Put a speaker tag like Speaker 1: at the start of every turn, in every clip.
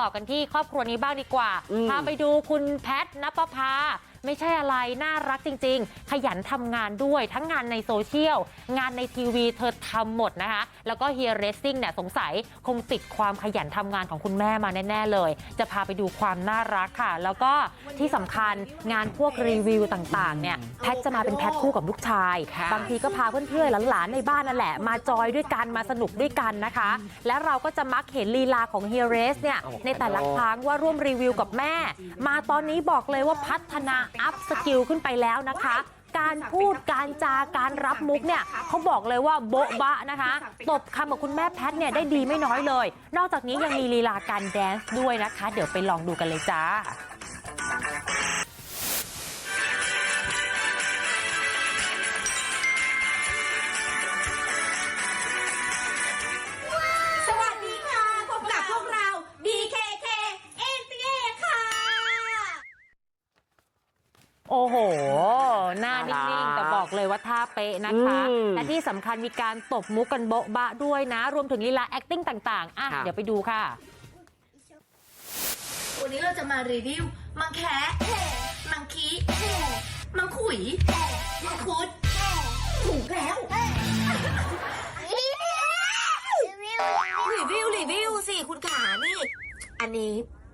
Speaker 1: ต่อกันที่ครอบครัวนี้บ้างดีกว่า
Speaker 2: อืม
Speaker 1: พาไปดูคุณแพทนปภา ไม่ใช่อะไรน่ารักจริงๆขยันทำงานด้วยทั้งงานในโซเชียลงานในทีวีเธอทำหมดนะคะ แล้วก็เฮียเรซซิ่งเนี่ยสงสัยคงติดความขยันทำงานของคุณแม่มาแน่ ๆ เลย จะพาไปดูความน่ารักค่ะ แล้วก็ที่สำคัญงานพวกรีวิวต่างๆเนี่ยแพทจะมาเป็นแพทคู่กับลูกชาย
Speaker 2: ค่ะ
Speaker 1: บางทีก็พาเพื่อนๆหลานๆในบ้านนั่นแหละ มาจอยด้วยกันมาสนุกด้วยกันนะคะ และเราก็จะมักเห็นลีลาของเฮียเรสเนี่ย
Speaker 2: โอ้โห
Speaker 1: ในแต่ละครั้งว่าร่วมรีวิวกับแม่ มาตอนนี้บอกเลยว่าพัฒนาอัพสกิลขึ้นไปแล้วนะคะ การพูดการจาการรับมุกเนี่ยเขาบอกเลยว่าโบ๊ะบะนะคะตบคำกับคุณแม่แพทเนี่ยได้ดีไม่น้อยเลย นอกจากนี้ยังมีลีลาการแดนซ์ด้วยนะคะ เดี๋ยวไปลองดูกันเลยจ้า โอ้โหหน้านิ่งๆแต่บอกเลยว่าท่าเป๊ะนะคะ
Speaker 2: อืม
Speaker 1: และที่สำคัญมีการตบมุกกันโบ๊ะบะด้วยนะรวมถึงลีลา acting ต่างๆอะ
Speaker 2: ค่ะ
Speaker 1: เดี๋ยวไปดูค่ะ
Speaker 3: วันนี้เราจะมารีวิว มังแคะมังคีมังขุยมังคุดถูกแล้วรีวิวรีวิวสิคุณขานี่ อันนี้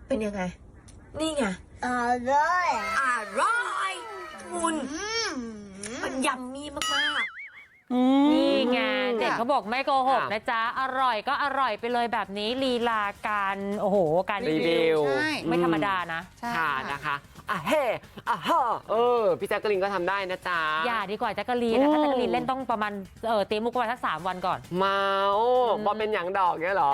Speaker 3: เป็นยังไง นี่ไง
Speaker 4: อร่อย
Speaker 3: อร่อยคุณมัน ยำมีมาก
Speaker 1: นี่ไงเด็กเขาบอกไม่โกหก
Speaker 2: ค่ะ
Speaker 1: นะจ๊ะ อร่อยก็อร่อยไปเลยแบบนี้ลีลาการโอ้โหการ
Speaker 2: รีวิว
Speaker 5: ใช่
Speaker 1: ไม่ธรรมดานะ
Speaker 5: ใช่
Speaker 2: ค่ะนะคะอะเฮ่อะฮ่อเออ พี่แจ๊กกะลินก็ทำได้นะจ๊ะ
Speaker 1: อย่าดีกว่าแจ๊กกะลีนนะถ้าแจ๊กกะลีนเล่นต้องประมาณเออเตรียมมุกประมาณสักสามวันก่อน
Speaker 2: เมาบอเป็นอย่างดอกเงี้ยเหรอ